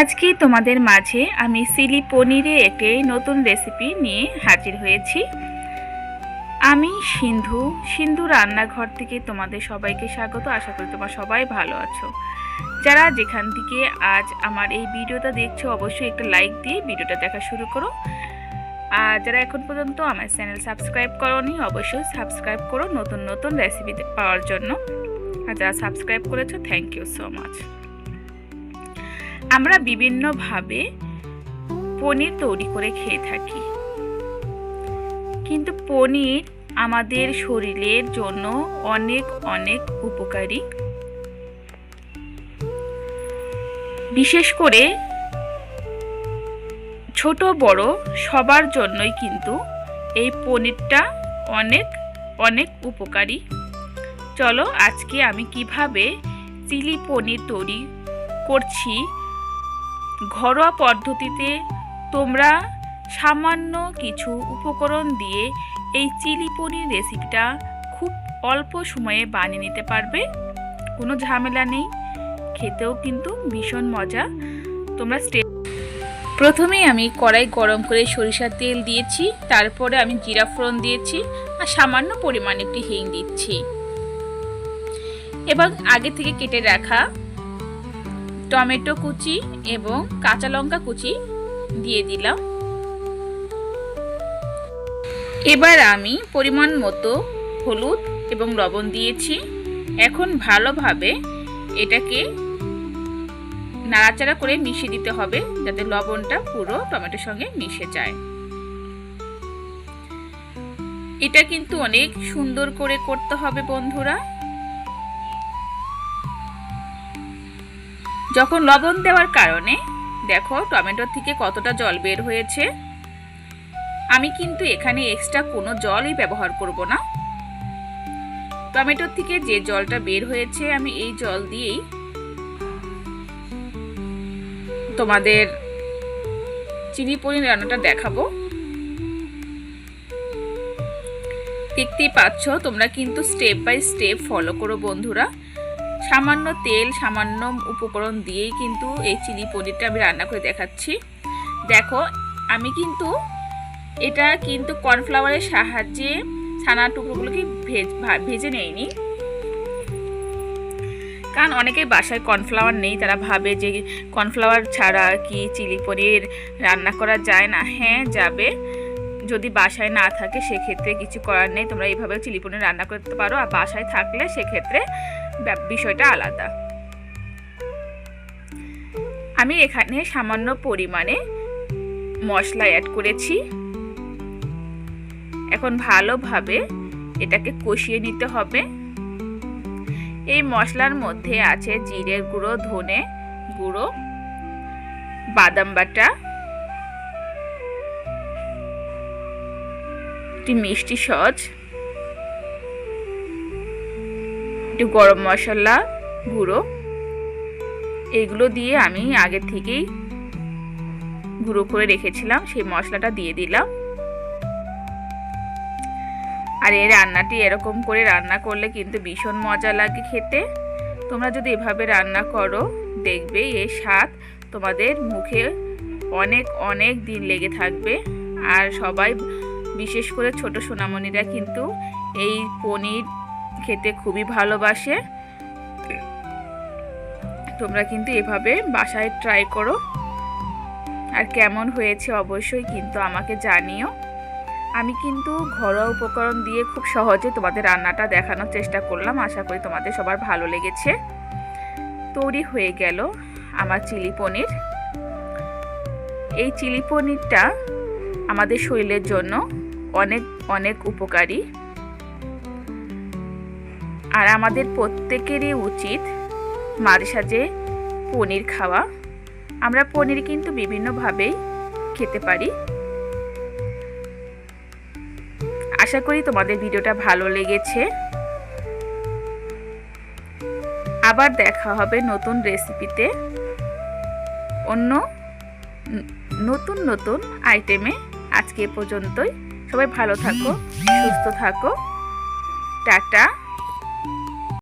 আজকে তোমাদের মাঝে আমি সিলি পনিরে একটি নতুন রেসিপি নিয়ে হাজির হয়েছি। আমি সিন্ধু সিন্ধু রান্নাঘর থেকে তোমাদের সবাইকে স্বাগত। আশা করি তোমরা সবাই ভালো আছো। যারা যেখান থেকে আজ আমার এই ভিডিওটা দেখছ, অবশ্যই একটা লাইক দিয়ে ভিডিওটা দেখা শুরু করো। আর যারা এখন পর্যন্ত আমার চ্যানেল সাবস্ক্রাইব করোনি, অবশ্যই সাবস্ক্রাইব করো নতুন নতুন রেসিপি পাওয়ার জন্য। আর যারা সাবস্ক্রাইব করেছ থ্যাংক ইউ সো মাচ আমরা বিভিন্নভাবে পনির তৈরি করে খেয়ে থাকি। কিন্তু পনির আমাদের শরীরের জন্য অনেক অনেক উপকারী। বিশেষ করে ছোট, বড় সবার জন্যই কিন্তু এই পনিরটা অনেক অনেক উপকারী। চলো আজকে আমি কীভাবে চিলি পনির তৈরি করছি ঘরোয়া পদ্ধতিতে তোমরা সামান্য কিছু উপকরণ দিয়ে এই চিলি পনির রেসিপিটা খুব অল্প সময়ে বানিয়ে নিতে পারবে। কোনো ঝামেলা নেই। খেতেও কিন্তু ভীষণ মজা। তোমরা স্টে প্রথমেই আমি কড়াই গরম করে সরিষার তেল দিয়েছি, তারপরে আমি জিরা ফোড়ন দিয়েছি আর সামান্য পরিমাণে একটি হিং দিচ্ছি। এবং আগে থেকে কেটে রাখা টমেটো কুচি এবং কাঁচা লঙ্কা কুচি দিয়ে দিলাম। এবার আমি পরিমাণ মতো হলুদ এবং লবণ দিয়েছি। এখন ভালোভাবে এটাকে নাড়াচাড়া করে মিশিয়ে দিতে হবে যাতে লবণটা পুরো টমেটোর সঙ্গে মিশে যায়। এটা কিন্তু অনেক সুন্দর করে করতে হবে বন্ধুরা। যখন লবণ দেওয়ার কারণে, দেখো টমেটোর থেকে কতটা জল বের হয়েছে। আমি কিন্তু এখানে এক্সট্রা কোনো জলই ব্যবহার করব না। টমেটোর থেকে যে জলটা বের হয়েছে, আমি এই জল দিয়েই তোমাদের চিনি পনির রান্নাটা দেখাবো। দেখতেই পাচ্ছ, তোমরা কিন্তু স্টেপ বাই স্টেপ ফলো করো বন্ধুরা। সামান্য তেল, সামান্য উপকরণ দিয়েই কিন্তু এই চিলি পনিরটা আমি রান্না করে দেখাচ্ছি। দেখো, আমি কিন্তু এটা কিন্তু কর্নফ্লাওয়ারের সাহায্যে ছানা টুকরোগুলোকে ভেজ ভেজে নেইনি। কারণ অনেকের বাসায় কর্নফ্লাওয়ার নেই, তারা ভাবে যে কর্নফ্লাওয়ার ছাড়া কি চিলি পনির রান্না করা যায় না। হ্যাঁ যাবে। যদি বাসায় না থাকে, সেক্ষেত্রে কিছু করার নেই। তোমরা এইভাবে চিলি পনির রান্না করতে পারো। আর বাসায় থাকলে সেক্ষেত্রে বিষয়টা আলাদা। আমি এখানে সামান্য পরিমাণে মশলা অ্যাড করেছি। এখন ভালোভাবে এটাকে কষিয়ে নিতে হবে। এই মশলার মধ্যে আছে জিরের গুঁড়ো, ধনে গুঁড়ো, বাদাম বাটা, একটি মিষ্টি সজ একটু গরম মশলা, গুঁড়ো। এগুলো দিয়ে আমি আগে থেকেই গুঁড়ো করে রেখেছিলাম, সেই মশলাটা দিয়ে দিলাম। আর এই রান্নাটি এরকম করে রান্না করলে কিন্তু ভীষণ মজা লাগে খেতে। তোমরা যদি এভাবে রান্না করো, দেখবে এর স্বাদ তোমাদের মুখে অনেক অনেক দিন লেগে থাকবে। আর সবাই, বিশেষ করে ছোট সোনামণিরা কিন্তু এই পনির খেতে খুবই ভালোবাসে। তোমরা কিন্তু এভাবে বাসায় ট্রাই করো। আর কেমন হয়েছে অবশ্যই কিন্তু আমাকে জানিও। আমি কিন্তু ঘরোয়া উপকরণ দিয়ে খুব সহজে তোমাদের রান্নাটা দেখানোর চেষ্টা করলাম। আশা করি তোমাদের সবার ভালো লেগেছে। তৈরি হয়ে গেল আমার চিলি পনির। এই চিলি পনিরটা আমাদের শরীরের জন্য অনেক অনেক উপকারী। আর আমাদের প্রত্যেকেরই উচিত মাঝে সাঝে পনির খাওয়া। আমরা পনির কিন্তু বিভিন্নভাবেই খেতে পারি। আশা করি তোমাদের ভিডিওটা ভালো লেগেছে। আবার দেখা হবে নতুন রেসিপিতে অন্য নতুন নতুন আইটেমে। আজকে পর্যন্তই। সবাই ভালো থাকো, সুস্থ থাকো। টাটা।